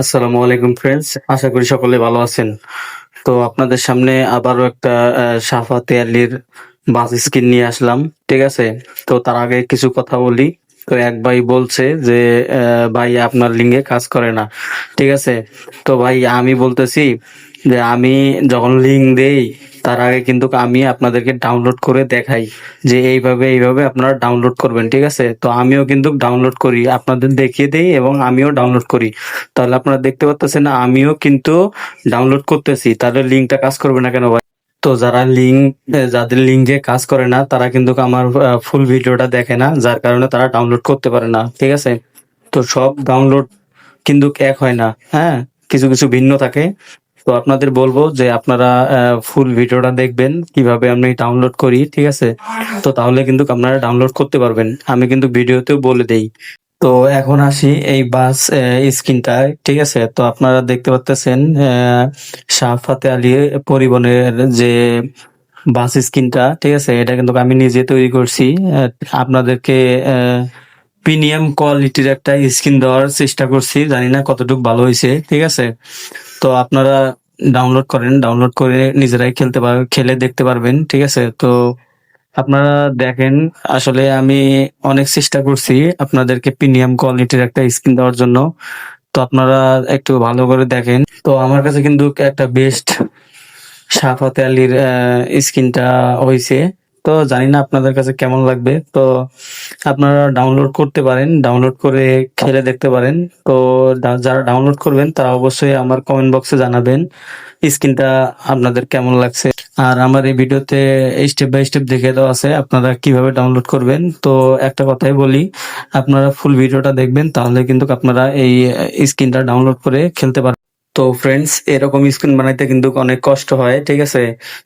আসসালামু আলাইকুম ফ্রেন্ডস আশা করি সকলে ভালো আছেন। তো আপনাদের সামনে আবারও একটা আহ, তেয়ালির বাস স্কিন নিয়ে আসলাম ঠিক আছে? তো তার আগে কিছু কথা বলি। তো এক ভাই বলছে যে ভাই আপনার লিঙ্গে কাজ করে না ঠিক আছে? তো ভাই আমি বলতেছি যে আমি যখন লিঙ্ক দেই তার আগে কিন্তু আমি আপনাদেরকে ডাউনলোড করে দেখাই যে এইভাবে এইভাবে আপনারা ডাউনলোড করবেন, ঠিক আছে? তো আমিও কিন্তু ডাউনলোড করি, আপনাদের দেখিয়ে দেই এবং আমিও ডাউনলোড করি। তাহলে আপনারা দেখতে পাচ্ছেন আমিও কিন্তু ডাউনলোড করতেছি। তাহলে লিঙ্কটা কাজ করবে না কেন ভাই? তো যারা লিঙ্ক যাদের লিঙ্কে কাজ করে না, তারা কিন্তু আমার ফুল ভিডিওটা দেখে না, যার কারণে তারা ডাউনলোড করতে পারে না, ঠিক আছে? তো সব ডাউনলোড কিন্তু এক হয় না হ্যাঁ? কিছু কিছু ভিন্ন থাকে। তো আপনাদের বলব যে আপনারা ফুল ভিডিওটা দেখবেন, কীভাবে আমি ডাউনলোড করি, ঠিক আছে? তো তাহলে কিন্তু আপনারা ডাউনলোড করতে পারবেন। আমি কিন্তু ভিডিওতেও বলে দেই। তো এখন আসি এই বাস স্ক্রিনটায়, ঠিক আছে? তো আপনারা দেখতে পাচ্ছেন শাহফাতে আলী পরিবহনের যে বাস স্ক্রিনটা, ঠিক আছে? এটা কিন্তু আমি নিজে তৈরি করছি। আপনাদেরকে প্রিমিয়াম কোয়ালিটির একটা স্ক্রিন দেওয়ার চেষ্টা করছি। জানি না কতটুকু ভালো হয়েছে, ঠিক আছে? তো আপনারা ডাউনলোড করেন ডাউনলোড করে নিজেরাই খেলতে পারবেন খেলে দেখতে পারবেন, ঠিক আছে? তো আপনারা দেখেন, আসলে আমি অনেক চেষ্টা করছি আপনাদেরকে প্রিমিয়াম কোয়ালিটির একটা স্ক্রিন দেওয়ার জন্য। তো আপনারা একটু ভালো করে দেখেন। তো আমার কাছে কিন্তু একটা বেস্ট সাফাতে আলীর স্ক্রিনটা হয়েছে তো জানি না আপনাদের কাছে কেমন লাগবে। তো আপনারা ডাউনলোড করতে পারেন ডাউনলোড করে খেলে দেখতে পারেন। তো যারা ডাউনলোড করবেন, তারা অবশ্যই আমার কমেন্ট বক্সে জানাবেন স্ক্রিনটা আপনাদের কেমন লাগছে। আর আমার এই ভিডিওতে স্টেপ বাই স্টেপ দেখে দেওয়া আছে আপনারা কীভাবে ডাউনলোড করবেন। তো একটা কথাই বলি, আপনারা ফুল ভিডিওটা দেখবেন, তাহলে কিন্তু আপনারা এই স্ক্রিনটা ডাউনলোড করে খেলতে পারবেন তো ফ্রেন্ডস এরকম স্ক্রিন বানাইতে কিন্তু অনেক কষ্ট হয়, ঠিক আছে?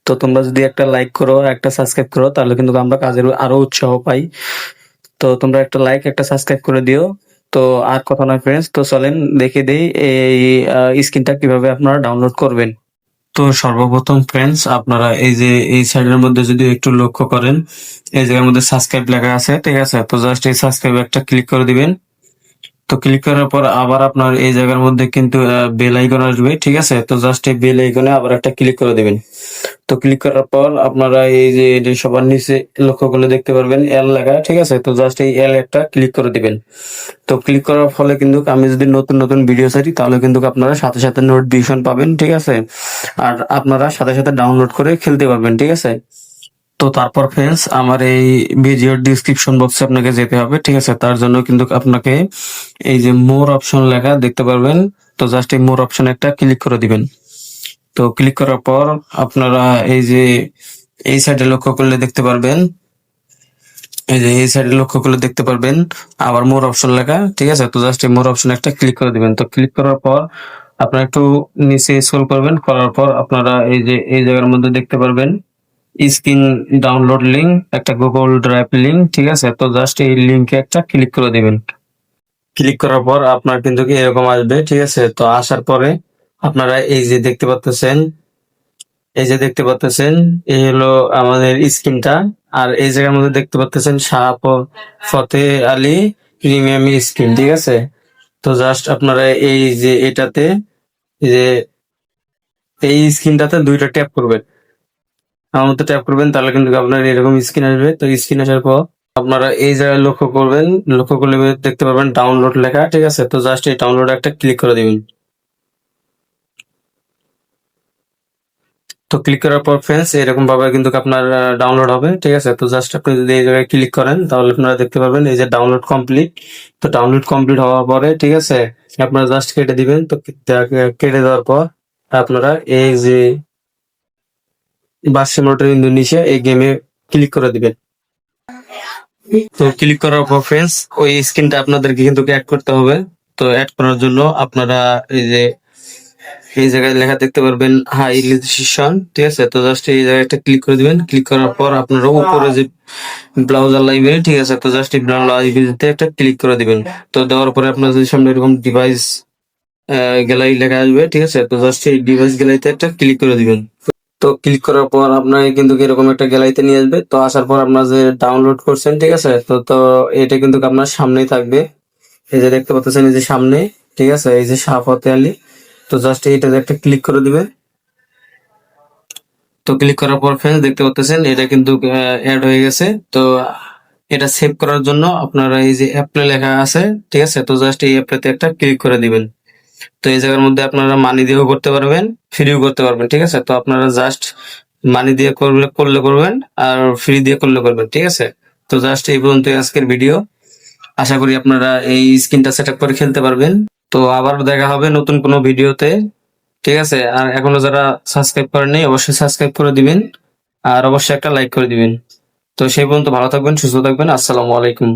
তো তোমরা যদি একটা লাইক করো, একটা সাবস্ক্রাইব করো, তাহলে কিন্তু আমরা কাজের আরও উৎসাহ পাই। তো তোমরা একটা লাইক একটা সাবস্ক্রাইব করে দিও। তো আর কথা নয় ফ্রেন্ডস তো চলেন দেখে দেই এই স্ক্রিনটা কীভাবে আপনারা ডাউনলোড করবেন। তো সর্বপ্রথম ফ্রেন্ডস আপনারা এই যে, এই সাইডের মধ্যে যদি একটু লক্ষ্য করেন, এই জায়গার মধ্যে সাবস্ক্রাইব লেখা আছে, ঠিক আছে? তো জাস্ট এই সাবস্ক্রাইব একটা ক্লিক করে দিবেন। তো ক্লিক করার পর আবার আপনার এই জায়গার মধ্যে কিন্তু বেল আইকন আসবে, ঠিক আছে? তো জাস্ট এই বেল আইকনে আবার একটা ক্লিক করে দিবেন। তো ক্লিক করার পর আপনারা এই যে সবার নিচে লক্ষ্য করলে দেখতে পারবেন এল লেখা, ঠিক আছে? তো জাস্ট এই এল একটা ক্লিক করে দিবেন। তো ক্লিক করার ফলে কিন্তু আমি যদি নতুন নতুন ভিডিও ছাড়ি, তাহলে কিন্তু আপনারা সাথে সাথে নোটিফিকেশন পাবেন, ঠিক আছে? আর আপনারা সাথে সাথে ডাউনলোড করে খেলতে পারবেন, ঠিক আছে? তো তারপর ফ্রেন্ডস আমার এই ভিডিওর ডিসক্রিপশন বক্সে আপনাকে যেতে হবে, ঠিক আছে? তার জন্য কিন্তু আপনাকে এই যে মোর অপশন লেখা দেখতে পারবেন। তো জাস্ট এই মোর অপশন একটা ক্লিক করে দিবেন। তো ক্লিক করার পর আপনারা এই যে এই সাইডে লক্ষ্য করলে দেখতে পারবেন। এই যে এই সাইডে লক্ষ্য করলে দেখতে পারবেন, আবার মোর অপশন লেখা, ঠিক আছে? তো জাস্ট এই মোর অপশন একটা ক্লিক করে দিবেন। তো ক্লিক করার পর আপনারা একটু নিচে স্ক্রল করবেন। করার পর আপনারা এই যে এই জায়গার মধ্যে দেখতে পারবেন। স্ক্রিন ডাউনলোড লিঙ্ক একটা গুগল ড্রাইভ লিঙ্ক ঠিক আছে? তো জাস্ট এই লিঙ্কে একটা ক্লিক করে দিবেন। ক্লিক করার পর আপনার কিন্তু কি এরকম আসবে, ঠিক আছে? তো আসার পরে আপনারা এই যে দেখতে পাচ্ছেন এই যে দেখতে পাচ্ছেন এই হলো আমাদের স্ক্রিনটা। আর এই জায়গার মধ্যে দেখতে পাচ্ছেন শাহ ফতে আলী প্রিমিয়াম স্ক্রিন, ঠিক আছে? তো জাস্ট আপনারা এই যে এটাতে যে এই স্ক্রিনটাতে দুইটা ট্যাপ করবেন। আমার ট্যাপ করবেন, তাহলে কিন্তু আপনার এরকম স্ক্রিন আসবে। তো স্ক্রিন আসার পর আপনারা এই জায়গায় লক্ষ্য করবেন, লক্ষ্য করলে দেখতে পারবেন ডাউনলোড লেখা, ঠিক আছে? তো জাস্ট এই ডাউনলোড একটা ক্লিক করে দিবেন। তো ক্লিক করার পর ফ্রেন্ডস এরকম ভাবে কিন্তু আপনার ডাউনলোড হবে, ঠিক আছে? তো জাস্ট আপনি যদি এই জায়গায় ক্লিক করেন, তাহলে আপনারা দেখতে পারবেন এই যে ডাউনলোড কমপ্লিট তো ডাউনলোড কমপ্লিট হওয়ার পরে, ঠিক আছে? আপনারা জাস্ট কেটে দিবেন, তো কেটে দেওয়ার পর আপনারা এই যে বাস সিমুলেটর ইন্দোনেশিয়া এই গেমে ক্লিক করে দিবেন। তো ক্লিক করার পর ফ্রেন্ডস ওই স্ক্রিনটা আপনাদেরকে কিন্তু অ্যাড করতে হবে। তো অ্যাড করার জন্য আপনারা এই যে, এই জায়গায় লেখা দেখতে পারবেন হাই রেজিস্ট্রেশন ঠিক আছে? তো জাস্ট এই জায়গায় একটা ক্লিক করে দিবেন। ক্লিক করার পর আপনারা উপরে যে ব্রাউজার লাইব্রেরি ঠিক আছে? তো জাস্ট এই ব্রাউজার লাইব্রেরিতে একটা ক্লিক করে দিবেন। তো দেওয়ার পরে আপনার যদি সামনে এরকম ডিভাইস গ্যালারি লেখা আসবে, ঠিক আছে? তো জাস্ট এই ডিভাইস গ্যালারিতে একটা ক্লিক করে দিবেন। তো ক্লিক করার পর আপনার কিন্তু এরকম একটা গ্যালারিতে নিয়ে আসবে। তো আসার পর আপনার যে ডাউনলোড করছেন, ঠিক আছে? তো তো এটা কিন্তু আপনার সামনেই থাকবে। এই যে দেখতে পাচ্ছেন, এই যে সামনে, ঠিক আছে? এই যে সাফাতে আলী তো জাস্ট এইটাতে একটা ক্লিক করে দিবেন। তো ক্লিক করার পর ফ্রেন্ডস দেখতে পাচ্ছেন, এটা কিন্তু অ্যাড হয়ে গেছে। তো এটা সেভ করার জন্য আপনারা এই যে অ্যাপ্লে লেখা আছে, ঠিক আছে? তো জাস্ট এই অ্যাপ্লেতে একটা ক্লিক করে দিবেন। তো এই জায়গার মধ্যে আপনারা মানি দিয়েও করতে পারবেন ফ্রিও করতে পারবেন, ঠিক আছে? তো আপনারা জাস্ট মানি দিয়ে করলে করলে করবেন আর ফ্রি দিয়ে করলে করবেন, ঠিক আছে? তো জাস্ট এই পর্যন্ত আজকের ভিডিও আশা করি আপনারা এই স্ক্রিনটা সেট করে খেলতে পারবেন। তো আবার দেখা হবে নতুন কোনো ভিডিওতে ঠিক আছে? আর এখনও যারা সাবস্ক্রাইব করেননি অবশ্যই সাবস্ক্রাইব করে দিবেন। আর অবশ্যই একটা লাইক করে দিবেন। তো সেই পর্যন্ত ভালো থাকবেন, সুস্থ থাকবেন। আসসালামু আলাইকুম।